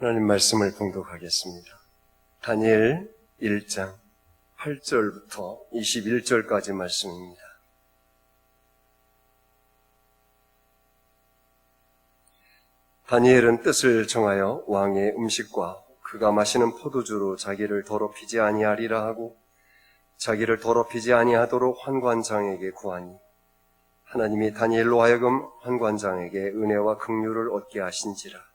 하나님 말씀을 봉독하겠습니다. 다니엘 1장 8절부터 21절까지 말씀입니다. 다니엘은 뜻을 정하여 왕의 음식과 그가 마시는 포도주로 자기를 더럽히지 아니하리라 하고 자기를 더럽히지 아니하도록 환관장에게 구하니 하나님이 다니엘로 하여금 환관장에게 은혜와 긍휼을 얻게 하신지라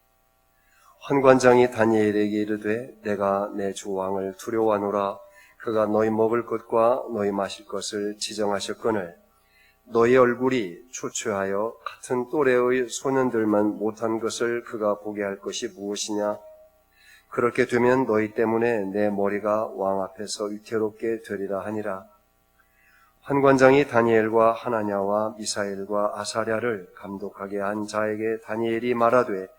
환관장이 다니엘에게 이르되 내가 내 주 왕을 두려워하노라. 그가 너희 먹을 것과 너희 마실 것을 지정하셨거늘 너희 얼굴이 초췌하여 같은 또래의 소년들만 못한 것을 그가 보게 할 것이 무엇이냐? 그렇게 되면 너희 때문에 내 머리가 왕 앞에서 위태롭게 되리라 하니라. 환관장이 다니엘과 하나냐와 미사엘과 아사랴를 감독하게 한 자에게 다니엘이 말하되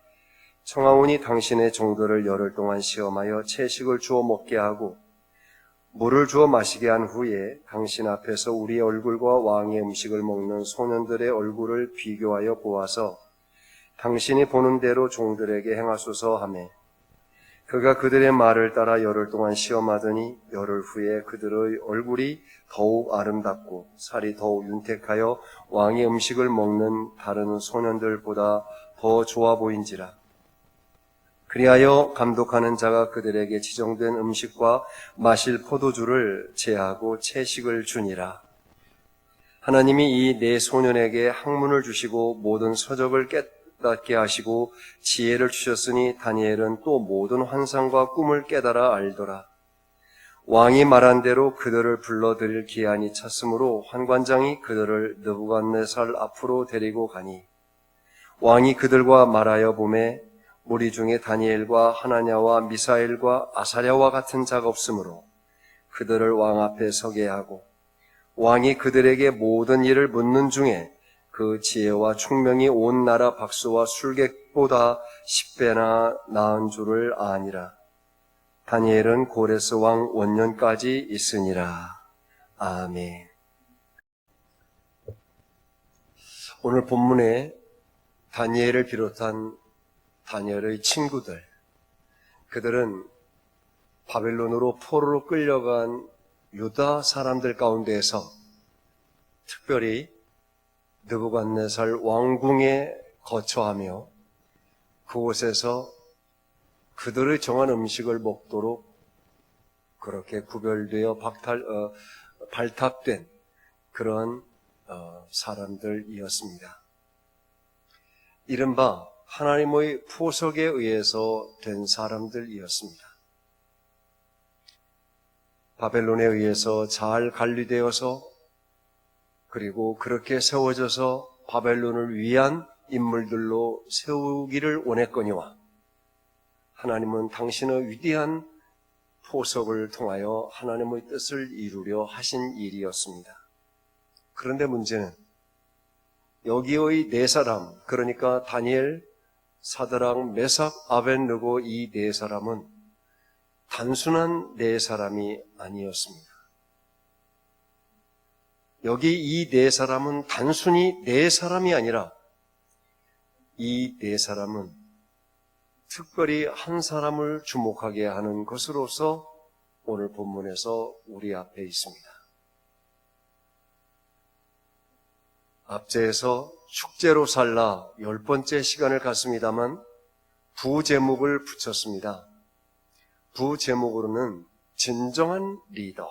청하오니 당신의 종들을 열흘 동안 시험하여 채식을 주어 먹게 하고 물을 주어 마시게 한 후에 당신 앞에서 우리 얼굴과 왕의 음식을 먹는 소년들의 얼굴을 비교하여 보아서 당신이 보는 대로 종들에게 행하소서 하매 그가 그들의 말을 따라 열흘 동안 시험하더니 열흘 후에 그들의 얼굴이 더욱 아름답고 살이 더욱 윤택하여 왕의 음식을 먹는 다른 소년들보다 더 좋아 보인지라 그리하여 감독하는 자가 그들에게 지정된 음식과 마실 포도주를 제하고 채식을 주니라. 하나님이 이 네 소년에게 학문을 주시고 모든 서적을 깨닫게 하시고 지혜를 주셨으니 다니엘은 또 모든 환상과 꿈을 깨달아 알더라. 왕이 말한 대로 그들을 불러들일 기한이 찼으므로 환관장이 그들을 느부갓네살 앞으로 데리고 가니 왕이 그들과 말하여 보매 무리 중에 다니엘과 하나냐와 미사엘과 아사랴와 같은 자가 없으므로 그들을 왕 앞에 서게 하고 왕이 그들에게 모든 일을 묻는 중에 그 지혜와 총명이 온 나라 박수와 술객보다 10배나 나은 줄을 아니라 다니엘은 고레스 왕 원년까지 있으니라. 아멘. 오늘 본문에 다니엘을 비롯한 다니엘의 친구들, 그들은 바벨론으로 포로로 끌려간 유다 사람들 가운데에서 특별히 느부갓네살 왕궁에 거처하며 그곳에서 그들의 정한 음식을 먹도록 그렇게 구별되어 박탈, 어, 발탁된 그런 어, 사람들이었습니다. 이른바 하나님의 포석에 의해서 된 사람들이었습니다. 바벨론에 의해서 잘 관리되어서 그리고 그렇게 세워져서 바벨론을 위한 인물들로 세우기를 원했거니와 하나님은 당신의 위대한 포석을 통하여 하나님의 뜻을 이루려 하신 일이었습니다. 그런데 문제는 여기의 네 사람, 그러니까 다니엘, 사드랑, 메삭, 아벤느고 이 네 사람은 단순한 네 사람이 아니었습니다. 여기 이 네 사람은 단순히 네 사람이 아니라 이 네 사람은 특별히 한 사람을 주목하게 하는 것으로서 오늘 본문에서 우리 앞에 있습니다. 앞제에서 축제로 살라 열 번째 시간을 갖습니다만 부제목을 붙였습니다. 부제목으로는 진정한 리더.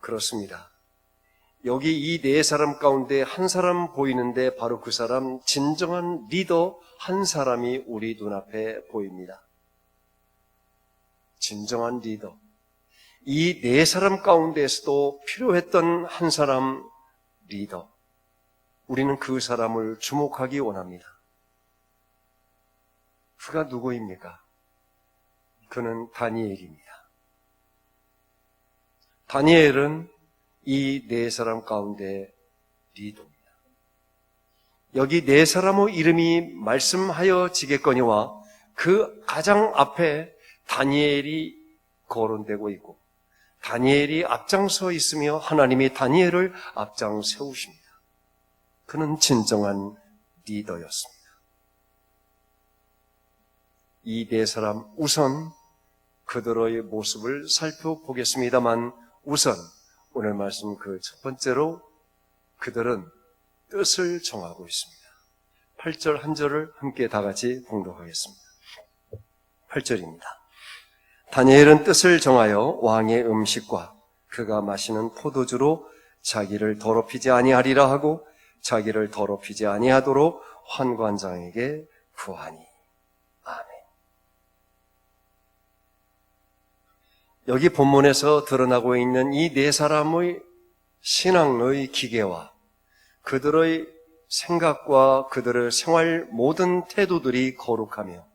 그렇습니다. 여기 이 네 사람 가운데 한 사람 보이는데 바로 그 사람 진정한 리더 한 사람이 우리 눈앞에 보입니다. 진정한 리더. 이 네 사람 가운데에서도 필요했던 한 사람 리더. 우리는 그 사람을 주목하기 원합니다. 그가 누구입니까? 그는 다니엘입니다. 다니엘은 이 네 사람 가운데 리더입니다. 여기 네 사람의 이름이 말씀하여 지겠거니와 그 가장 앞에 다니엘이 거론되고 있고 다니엘이 앞장서 있으며 하나님이 다니엘을 앞장 세우십니다. 그는 진정한 리더였습니다. 이 네 사람 우선 그들의 모습을 살펴보겠습니다만 우선 오늘 말씀 그 첫 번째로 그들은 뜻을 정하고 있습니다. 8절 한 절을 함께 다 같이 봉독하겠습니다. 8절입니다. 다니엘은 뜻을 정하여 왕의 음식과 그가 마시는 포도주로 자기를 더럽히지 아니하리라 하고 자기를 더럽히지 아니하도록 환관장에게 구하니. 아멘. 여기 본문에서 드러나고 있는 이 네 사람의 신앙의 기계와 그들의 생각과 그들의 생활 모든 태도들이 거룩하며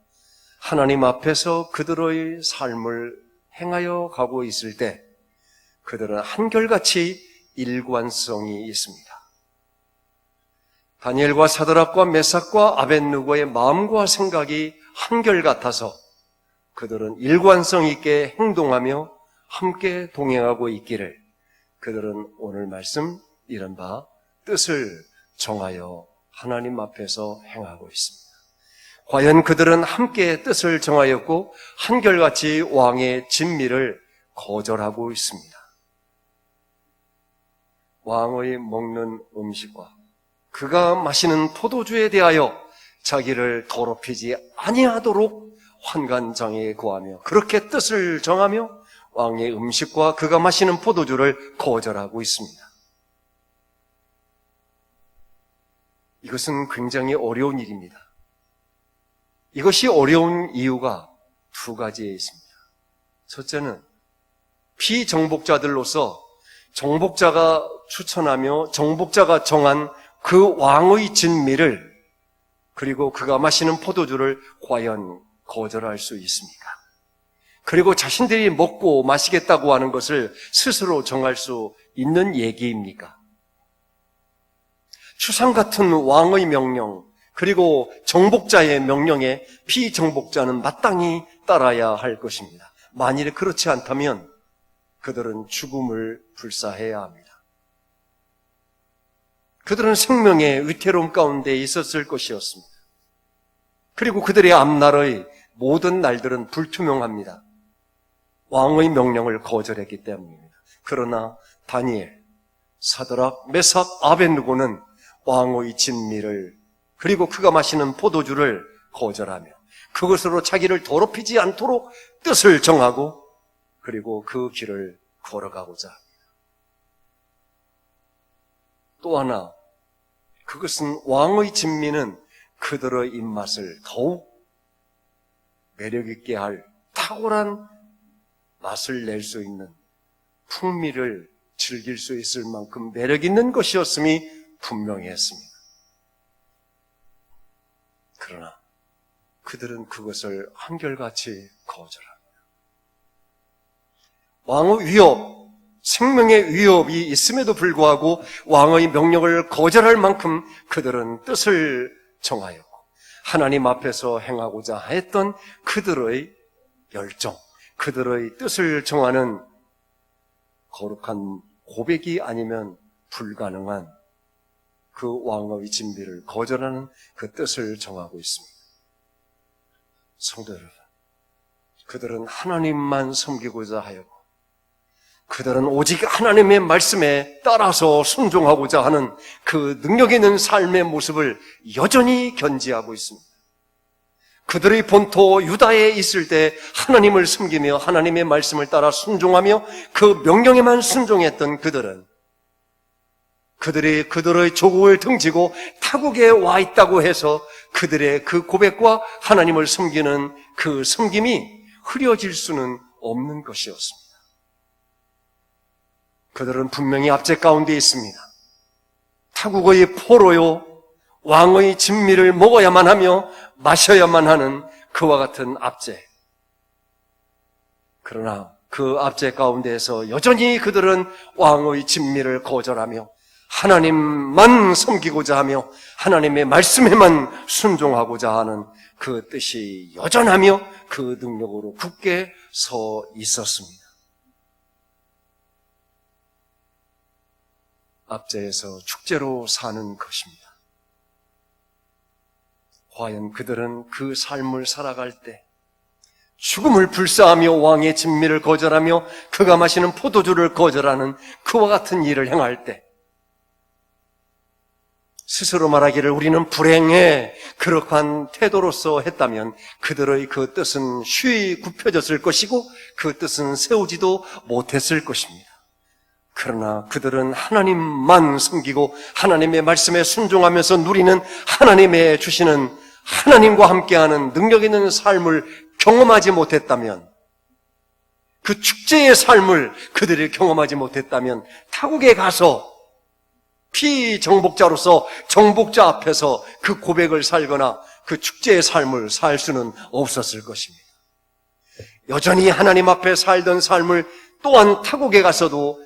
하나님 앞에서 그들의 삶을 행하여 가고 있을 때 그들은 한결같이 일관성이 있습니다. 다니엘과 사드락과 메삭과 아벤누고의 마음과 생각이 한결같아서 그들은 일관성 있게 행동하며 함께 동행하고 있기를 그들은 오늘 말씀 이른바 뜻을 정하여 하나님 앞에서 행하고 있습니다. 과연 그들은 함께 뜻을 정하였고 한결같이 왕의 진미를 거절하고 있습니다. 왕의 먹는 음식과 그가 마시는 포도주에 대하여 자기를 더럽히지 아니하도록 환관장에 구하며 그렇게 뜻을 정하며 왕의 음식과 그가 마시는 포도주를 거절하고 있습니다. 이것은 굉장히 어려운 일입니다. 이것이 어려운 이유가 두 가지에 있습니다. 첫째는 피정복자들로서 정복자가 추천하며 정복자가 정한 그 왕의 진미를 그리고 그가 마시는 포도주를 과연 거절할 수 있습니까? 그리고 자신들이 먹고 마시겠다고 하는 것을 스스로 정할 수 있는 얘기입니까? 추상 같은 왕의 명령, 그리고 정복자의 명령에 피정복자는 마땅히 따라야 할 것입니다. 만일에 그렇지 않다면 그들은 죽음을 불사해야 합니다. 그들은 생명의 위태로움 가운데 있었을 것이었습니다. 그리고 그들의 앞날의 모든 날들은 불투명합니다. 왕의 명령을 거절했기 때문입니다. 그러나 다니엘, 사드락, 메삭, 아벤누고는 왕의 진미를 그리고 그가 마시는 포도주를 거절하며 그것으로 자기를 더럽히지 않도록 뜻을 정하고 그리고 그 길을 걸어가고자. 또 하나 그것은 왕의 진미는 그들의 입맛을 더욱 매력있게 할 탁월한 맛을 낼 수 있는 풍미를 즐길 수 있을 만큼 매력 있는 것이었음이 분명했습니다. 그러나 그들은 그것을 한결같이 거절합니다. 왕의 위협, 생명의 위협이 있음에도 불구하고 왕의 명령을 거절할 만큼 그들은 뜻을 정하였고 하나님 앞에서 행하고자 했던 그들의 열정, 그들의 뜻을 정하는 거룩한 고백이 아니면 불가능한 그 왕의 진비를 거절하는 그 뜻을 정하고 있습니다. 성도 여러분, 그들은 하나님만 섬기고자 하였고, 그들은 오직 하나님의 말씀에 따라서 순종하고자 하는 그 능력 있는 삶의 모습을 여전히 견지하고 있습니다. 그들의 본토 유다에 있을 때 하나님을 섬기며 하나님의 말씀을 따라 순종하며 그 명령에만 순종했던 그들은 그들이 그들의 조국을 등지고 타국에 와 있다고 해서 그들의 그 고백과 하나님을 섬기는 그 섬김이 흐려질 수는 없는 것이었습니다. 그들은 분명히 압제 가운데 있습니다. 타국의 포로요, 왕의 진미를 먹어야만 하며 마셔야만 하는 그와 같은 압제. 그러나 그 압제 가운데에서 여전히 그들은 왕의 진미를 거절하며 하나님만 섬기고자 하며 하나님의 말씀에만 순종하고자 하는 그 뜻이 여전하며 그 능력으로 굳게 서 있었습니다. 압제에서 축제로 사는 것입니다. 과연 그들은 그 삶을 살아갈 때 죽음을 불사하며 왕의 진미를 거절하며 그가 마시는 포도주를 거절하는 그와 같은 일을 행할 때 스스로 말하기를 우리는 불행해 그러한 태도로서 했다면 그들의 그 뜻은 쉬이 굽혀졌을 것이고 그 뜻은 세우지도 못했을 것입니다. 그러나 그들은 하나님만 섬기고 하나님의 말씀에 순종하면서 누리는 하나님의 주시는 하나님과 함께하는 능력 있는 삶을 경험하지 못했다면 그 축제의 삶을 그들이 경험하지 못했다면 타국에 가서 피정복자로서 정복자 앞에서 그 고백을 살거나 그 축제의 삶을 살 수는 없었을 것입니다. 여전히 하나님 앞에 살던 삶을 또한 타국에 가서도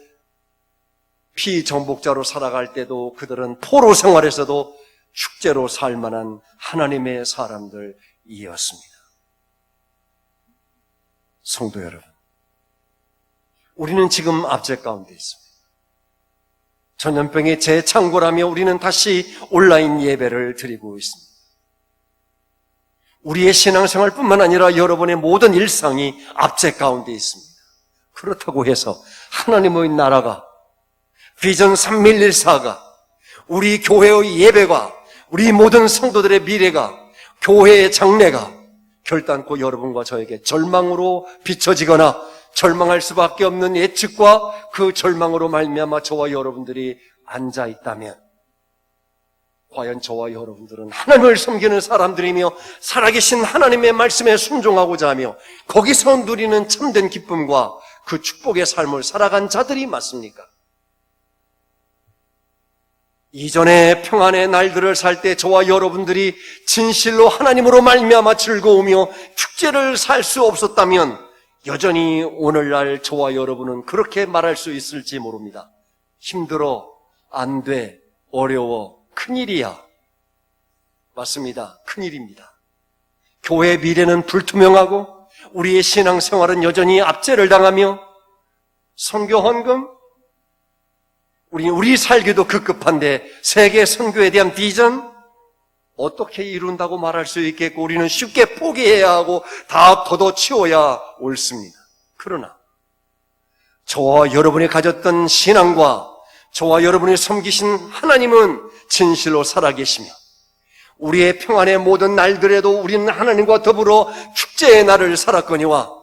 피정복자로 살아갈 때도 그들은 포로 생활에서도 축제로 살 만한 하나님의 사람들이었습니다. 성도 여러분, 우리는 지금 압제 가운데 있습니다. 전염병의 재창궐하며 우리는 다시 온라인 예배를 드리고 있습니다. 우리의 신앙생활뿐만 아니라 여러분의 모든 일상이 압제 가운데 있습니다. 그렇다고 해서 하나님의 나라가 비전 3114가 우리 교회의 예배가 우리 모든 성도들의 미래가 교회의 장래가 결단코 여러분과 저에게 절망으로 비춰지거나 절망할 수밖에 없는 예측과 그 절망으로 말미암아 저와 여러분들이 앉아 있다면 과연 저와 여러분들은 하나님을 섬기는 사람들이며 살아계신 하나님의 말씀에 순종하고자 하며 거기서 누리는 참된 기쁨과 그 축복의 삶을 살아간 자들이 맞습니까? 이전의 평안의 날들을 살 때 저와 여러분들이 진실로 하나님으로 말미암아 즐거우며 축제를 살 수 없었다면 여전히 오늘날 저와 여러분은 그렇게 말할 수 있을지 모릅니다. 힘들어, 안 돼, 어려워, 큰일이야. 맞습니다. 큰일입니다. 교회 미래는 불투명하고 우리의 신앙생활은 여전히 압제를 당하며 선교 헌금, 우리 우리 살기도 급급한데 세계 선교에 대한 비전 어떻게 이룬다고 말할 수 있겠고 우리는 쉽게 포기해야 하고 다 걷어치워야 옳습니다. 그러나 저와 여러분이 가졌던 신앙과 저와 여러분이 섬기신 하나님은 진실로 살아계시며 우리의 평안의 모든 날들에도 우리는 하나님과 더불어 축제의 날을 살았거니와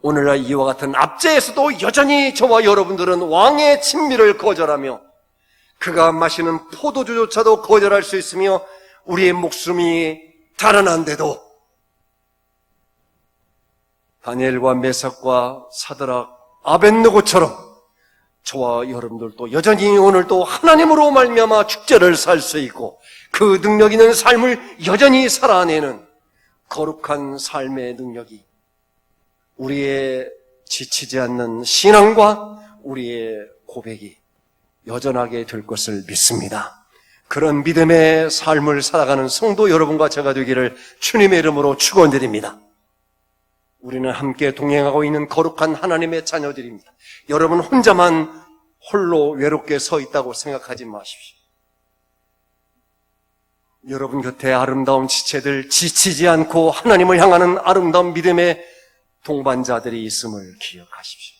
오늘날 이와 같은 압제에서도 여전히 저와 여러분들은 왕의 친미를 거절하며 그가 마시는 포도주조차도 거절할 수 있으며 우리의 목숨이 달아난데도 다니엘과 메삭과 사드락 아벤느고처럼 저와 여러분들도 여전히 오늘도 하나님으로 말미암아 축제를 살 수 있고 그 능력 있는 삶을 여전히 살아내는 거룩한 삶의 능력이 우리의 지치지 않는 신앙과 우리의 고백이 여전하게 될 것을 믿습니다. 그런 믿음의 삶을 살아가는 성도 여러분과 제가 되기를 주님의 이름으로 축원드립니다. 우리는 함께 동행하고 있는 거룩한 하나님의 자녀들입니다. 여러분 혼자만 홀로 외롭게 서 있다고 생각하지 마십시오. 여러분 곁에 아름다운 지체들 지치지 않고 하나님을 향하는 아름다운 믿음의 동반자들이 있음을 기억하십시오.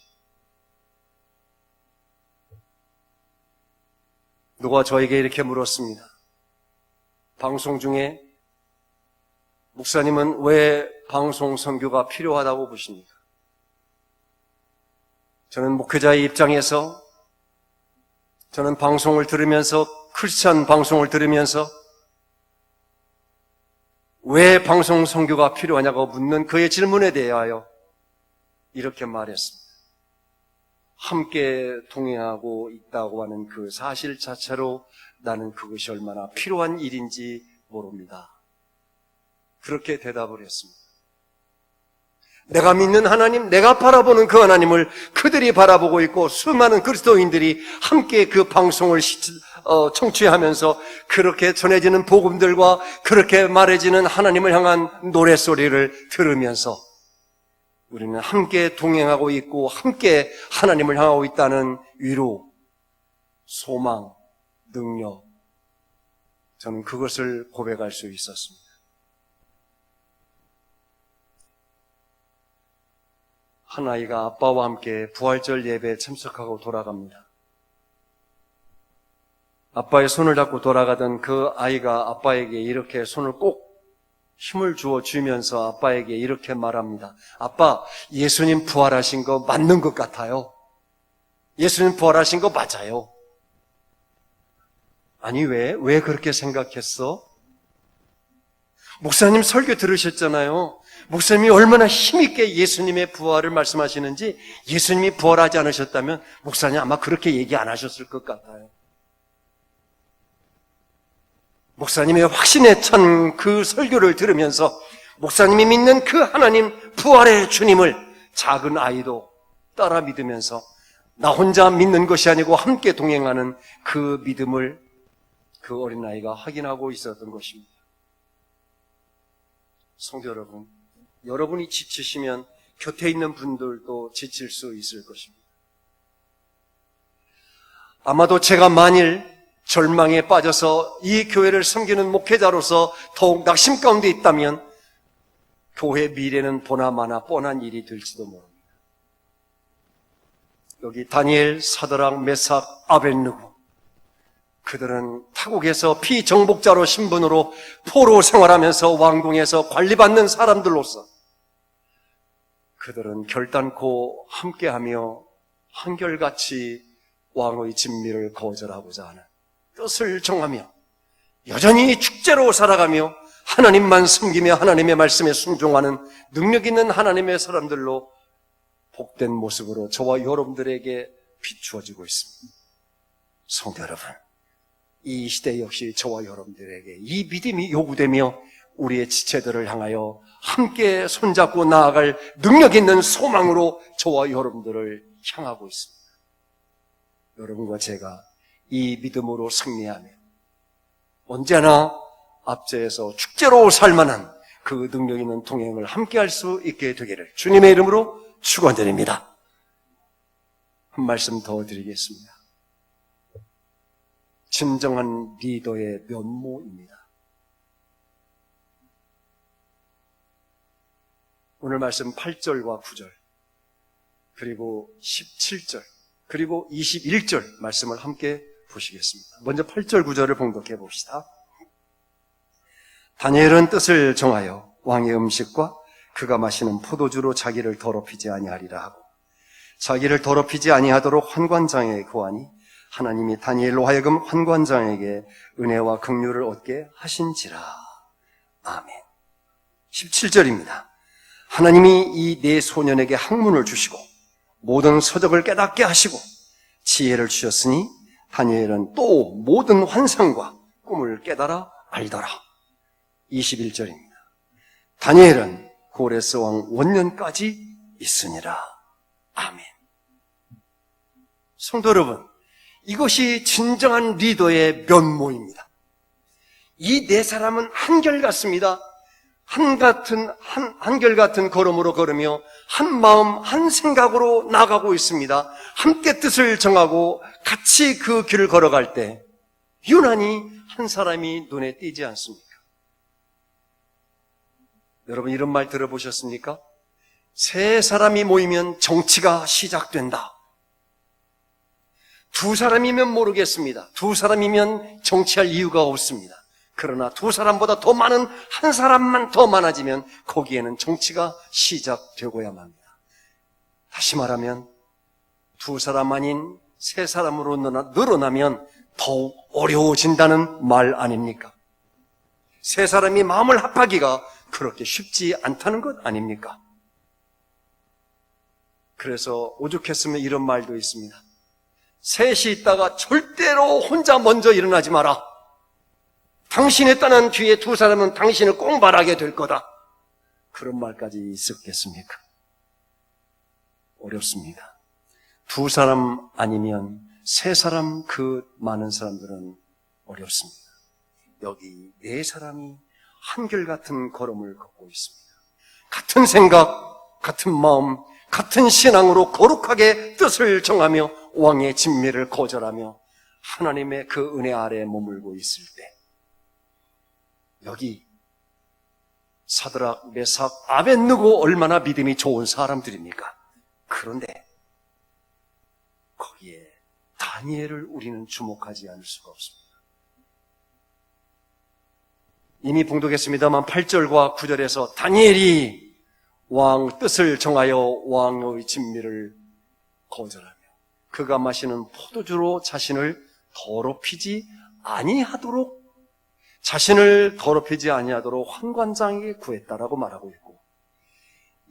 누가 저에게 이렇게 물었습니다. 방송 중에 목사님은 왜 방송 선교가 필요하다고 보십니까? 저는 목회자의 입장에서 저는 방송을 들으면서 크리스천 방송을 들으면서 왜 방송 선교가 필요하냐고 묻는 그의 질문에 대하여 이렇게 말했습니다. 함께 동행하고 있다고 하는 그 사실 자체로 나는 그것이 얼마나 필요한 일인지 모릅니다. 그렇게 대답을 했습니다. 내가 믿는 하나님, 내가 바라보는 그 하나님을 그들이 바라보고 있고 수많은 그리스도인들이 함께 그 방송을 어, 청취하면서 그렇게 전해지는 복음들과 그렇게 말해지는 하나님을 향한 노래소리를 들으면서 우리는 함께 동행하고 있고 함께 하나님을 향하고 있다는 위로, 소망, 능력. 저는 그것을 고백할 수 있었습니다. 한 아이가 아빠와 함께 부활절 예배에 참석하고 돌아갑니다. 아빠의 손을 잡고 돌아가던 그 아이가 아빠에게 이렇게 손을 꼭 힘을 주어 주면서 아빠에게 이렇게 말합니다. 아빠, 예수님 부활하신 거 맞는 것 같아요. 예수님 부활하신 거 맞아요. 아니, 왜? 왜 그렇게 생각했어? 목사님 설교 들으셨잖아요. 목사님이 얼마나 힘있게 예수님의 부활을 말씀하시는지 예수님이 부활하지 않으셨다면 목사님 아마 그렇게 얘기 안 하셨을 것 같아요. 목사님의 확신에 찬 그 설교를 들으면서 목사님이 믿는 그 하나님 부활의 주님을 작은 아이도 따라 믿으면서 나 혼자 믿는 것이 아니고 함께 동행하는 그 믿음을 그 어린아이가 확인하고 있었던 것입니다. 성도 여러분, 여러분이 지치시면 곁에 있는 분들도 지칠 수 있을 것입니다. 아마도 제가 만일 절망에 빠져서 이 교회를 섬기는 목회자로서 더욱 낙심 가운데 있다면 교회 미래는 보나마나 뻔한 일이 될지도 모릅니다. 여기 다니엘, 사드랑, 메삭, 아벤누고 그들은 타국에서 피정복자로 신분으로 포로 생활하면서 왕궁에서 관리받는 사람들로서 그들은 결단코 함께하며 한결같이 왕의 진미를 거절하고자 하는 뜻을 정하며 여전히 축제로 살아가며 하나님만 섬기며 하나님의 말씀에 순종하는 능력 있는 하나님의 사람들로 복된 모습으로 저와 여러분들에게 비추어지고 있습니다. 성도 여러분, 이 시대 역시 저와 여러분들에게 이 믿음이 요구되며 우리의 지체들을 향하여 함께 손잡고 나아갈 능력 있는 소망으로 저와 여러분들을 향하고 있습니다. 여러분과 제가 이 믿음으로 승리하며 언제나 앞제에서 축제로 살만한 그 능력 있는 동행을 함께 할 수 있게 되기를 주님의 이름으로 축원드립니다. 한 말씀 더 드리겠습니다. 진정한 리더의 면모입니다. 오늘 말씀 8절과 9절, 그리고 17절, 그리고 21절 말씀을 함께 보시겠습니다. 먼저 8절 9절을 봉독해 봅시다. 다니엘은 뜻을 정하여 왕의 음식과 그가 마시는 포도주로 자기를 더럽히지 아니하리라 하고 자기를 더럽히지 아니하도록 환관장에 구하니 하나님이 다니엘로 하여금 환관장에게 은혜와 긍휼을 얻게 하신지라. 아멘. 17절입니다. 하나님이 이 네 소년에게 학문을 주시고 모든 서적을 깨닫게 하시고 지혜를 주셨으니 다니엘은 또 모든 환상과 꿈을 깨달아 알더라. 21절입니다. 다니엘은 고레스 왕 원년까지 있으니라. 아멘. 성도 여러분, 이것이 진정한 리더의 면모입니다. 이 네 사람은 한결같습니다. 한 같은, 한, 한결같은 걸음으로 걸으며 한 마음, 한 생각으로 나가고 있습니다. 함께 뜻을 정하고 같이 그 길을 걸어갈 때 유난히 한 사람이 눈에 띄지 않습니까? 여러분 이런 말 들어보셨습니까? 세 사람이 모이면 정치가 시작된다. 두 사람이면 모르겠습니다. 두 사람이면 정치할 이유가 없습니다. 그러나 두 사람보다 더 많은 한 사람만 더 많아지면 거기에는 정치가 시작되고야만 합니다. 다시 말하면 두 사람 아닌 세 사람으로 늘어나면 더욱 어려워진다는 말 아닙니까? 세 사람이 마음을 합하기가 그렇게 쉽지 않다는 것 아닙니까? 그래서 오죽했으면 이런 말도 있습니다. 셋이 있다가 절대로 혼자 먼저 일어나지 마라. 당신이 떠난 뒤에 두 사람은 당신을 꼭 말하게 될 거다. 그런 말까지 있었겠습니까? 어렵습니다. 두 사람 아니면 세 사람 그 많은 사람들은 어렵습니다. 여기 네 사람이 한결같은 걸음을 걷고 있습니다. 같은 생각, 같은 마음, 같은 신앙으로 거룩하게 뜻을 정하며 왕의 진미를 거절하며 하나님의 그 은혜 아래 머물고 있을 때 여기 사드락, 메삭, 아벤누고 얼마나 믿음이 좋은 사람들입니까? 그런데 거기에 다니엘을 우리는 주목하지 않을 수가 없습니다. 이미 봉독했습니다만 8절과 9절에서 다니엘이 왕 뜻을 정하여 왕의 진미를 거절하며 그가 마시는 포도주로 자신을 더럽히지 아니하도록 자신을 더럽히지 아니하도록 환관장에게 구했다라고 말하고 있고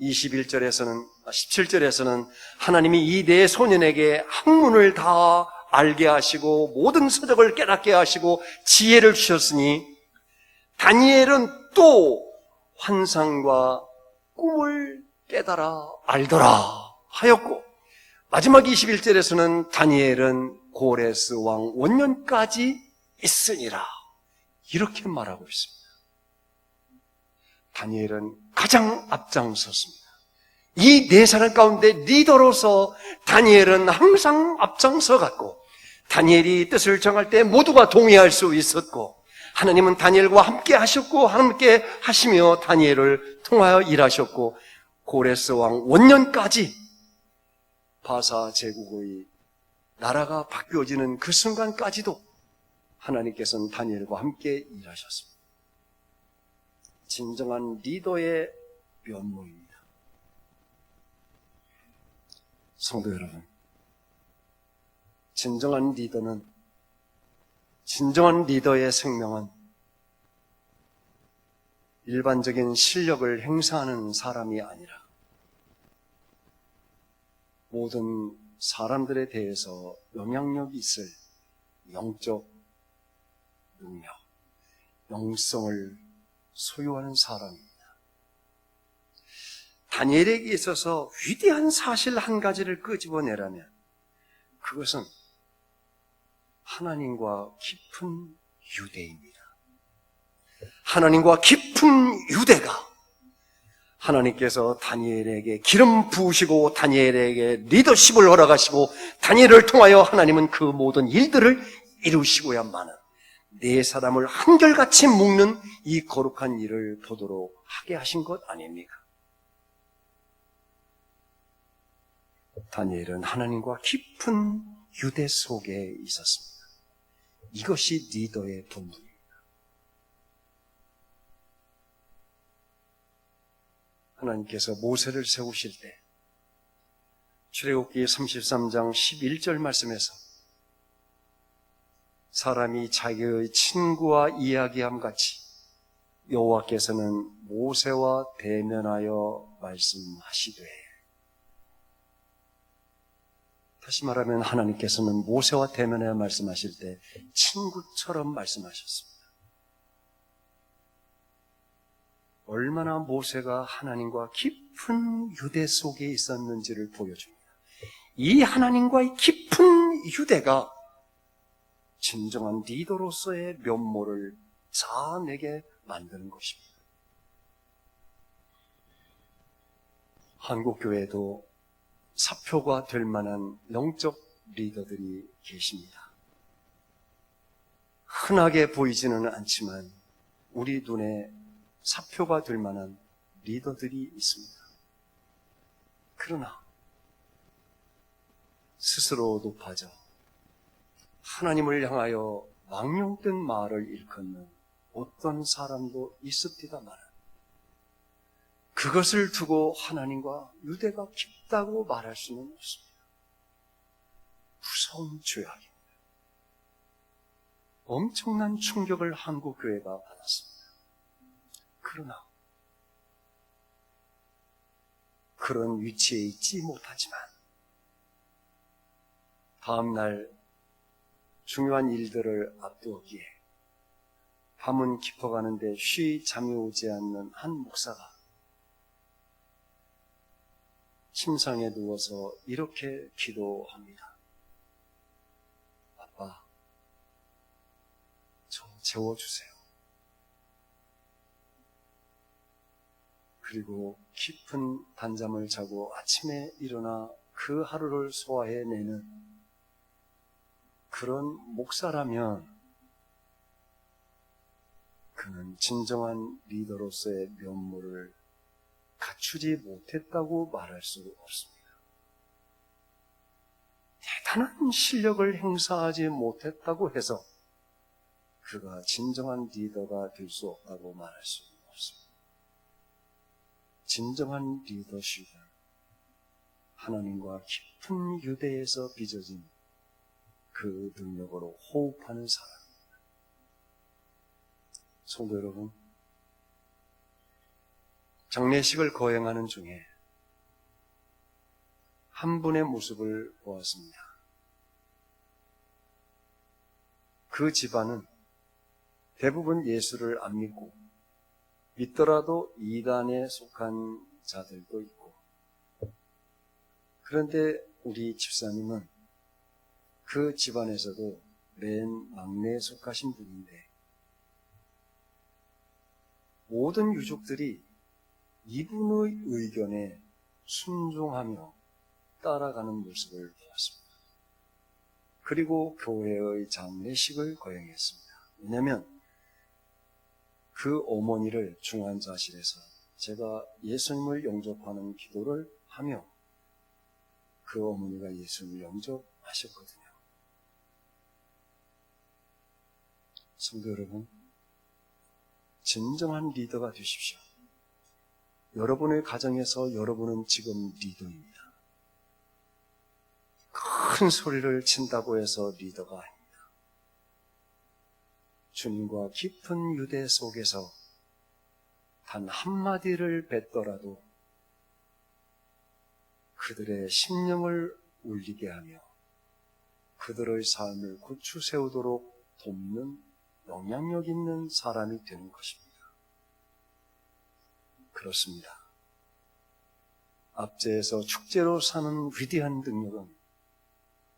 21절에서는 17절에서는 하나님이 이 네 소년에게 학문을 다 알게 하시고 모든 서적을 깨닫게 하시고 지혜를 주셨으니 다니엘은 또 환상과 꿈을 깨달아 알더라 하였고 마지막 21절에서는 다니엘은 고레스 왕 원년까지 있으니라 이렇게 말하고 있습니다. 다니엘은 가장 앞장섰습니다. 이 네 사람 가운데 리더로서 다니엘은 항상 앞장서 갔고 다니엘이 뜻을 정할 때 모두가 동의할 수 있었고 하나님은 다니엘과 함께 하셨고 함께 하시며 다니엘을 통하여 일하셨고 고레스 왕 원년까지 바사 제국의 나라가 바뀌어지는 그 순간까지도 하나님께서는 다니엘과 함께 일하셨습니다. 진정한 리더의 면모입니다. 성도 여러분, 진정한 리더는 진정한 리더의 생명은 일반적인 실력을 행사하는 사람이 아니라 모든 사람들에 대해서 영향력이 있을 영적 능력, 영성을 소유하는 사람입니다. 다니엘에게 있어서 위대한 사실 한 가지를 끄집어내라면 그것은 하나님과 깊은 유대입니다. 하나님과 깊은 유대가 하나님께서 다니엘에게 기름 부으시고 다니엘에게 리더십을 허락하시고 다니엘을 통하여 하나님은 그 모든 일들을 이루시고야만은 네 사람을 한결같이 묶는 이 거룩한 일을 보도록 하게 하신 것 아닙니까? 다니엘은 하나님과 깊은 유대 속에 있었습니다. 이것이 리더의 본분입니다. 하나님께서 모세를 세우실 때 출애굽기 33장 11절 말씀에서 사람이 자기의 친구와 이야기함 같이 여호와께서는 모세와 대면하여 말씀하시되 다시 말하면 하나님께서는 모세와 대면하여 말씀하실 때 친구처럼 말씀하셨습니다. 얼마나 모세가 하나님과 깊은 유대 속에 있었는지를 보여줍니다. 이 하나님과의 깊은 유대가 진정한 리더로서의 면모를 자아내게 만드는 것입니다. 한국교회도 사표가 될 만한 영적 리더들이 계십니다. 흔하게 보이지는 않지만 우리 눈에 사표가 될 만한 리더들이 있습니다. 그러나 스스로 높아져 하나님을 향하여 망령된 말을 일컫는 어떤 사람도 있습니다만 그것을 두고 하나님과 유대가 깊다고 말할 수는 없습니다. 무서운 죄악입니다. 엄청난 충격을 한국 교회가 받았습니다. 그러나 그런 위치에 있지 못하지만 다음날 중요한 일들을 앞두었기에 밤은 깊어가는데 쉬 잠이 오지 않는 한 목사가 침상에 누워서 이렇게 기도합니다. 아빠, 저 재워주세요. 그리고 깊은 단잠을 자고 아침에 일어나 그 하루를 소화해내는 그런 목사라면 그는 진정한 리더로서의 면모를 갖추지 못했다고 말할 수 없습니다. 대단한 실력을 행사하지 못했다고 해서 그가 진정한 리더가 될 수 없다고 말할 수는 없습니다. 진정한 리더십은 하나님과 깊은 유대에서 빚어진 그 능력으로 호흡하는 사람입니다. 성도 여러분, 장례식을 거행하는 중에 한 분의 모습을 보았습니다. 그 집안은 대부분 예수를 안 믿고 믿더라도 이단에 속한 자들도 있고 그런데 우리 집사님은 그 집안에서도 맨 막내에 속하신 분인데 모든 유족들이 이분의 의견에 순종하며 따라가는 모습을 보았습니다. 그리고 교회의 장례식을 거행했습니다. 왜냐하면 그 어머니를 중환자실에서 제가 예수님을 영접하는 기도를 하며 그 어머니가 예수님을 영접하셨거든요. 성도 여러분, 진정한 리더가 되십시오. 여러분의 가정에서 여러분은 지금 리더입니다. 큰 소리를 친다고 해서 리더가 아닙니다. 주님과 깊은 유대 속에서 단 한마디를 뱉더라도 그들의 심령을 울리게 하며 그들의 삶을 고추 세우도록 돕는 영향력 있는 사람이 되는 것입니다. 그렇습니다. 압제에서 축제로 사는 위대한 능력은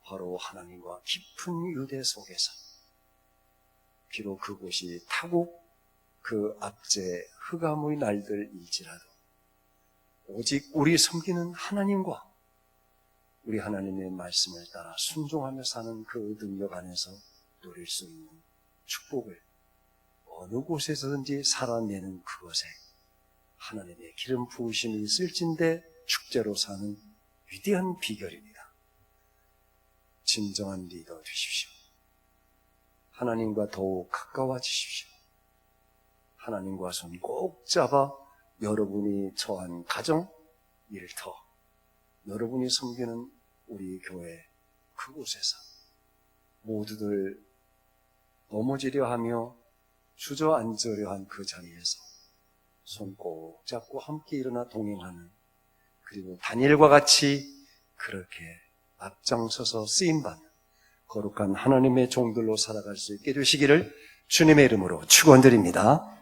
바로 하나님과 깊은 유대 속에서 비록 그곳이 타국 그 압제 흑암의 날들일지라도 오직 우리 섬기는 하나님과 우리 하나님의 말씀을 따라 순종하며 사는 그 능력 안에서 누릴 수 있는 축복을 어느 곳에서든지 살아내는 그것에 하나님의 기름 부으심이 있을진데 축제로 사는 위대한 비결입니다. 진정한 리더 되십시오. 하나님과 더욱 가까워지십시오. 하나님과 손 꼭 잡아 여러분이 처한 가정, 일터, 여러분이 섬기는 우리 교회 그곳에서 모두들 넘어지려 하며 주저앉으려 한 그 자리에서 손 꼭 잡고 함께 일어나 동행하는 그리고 다니엘과 같이 그렇게 앞장서서 쓰임받는 거룩한 하나님의 종들로 살아갈 수 있게 되시기를 주님의 이름으로 축원드립니다.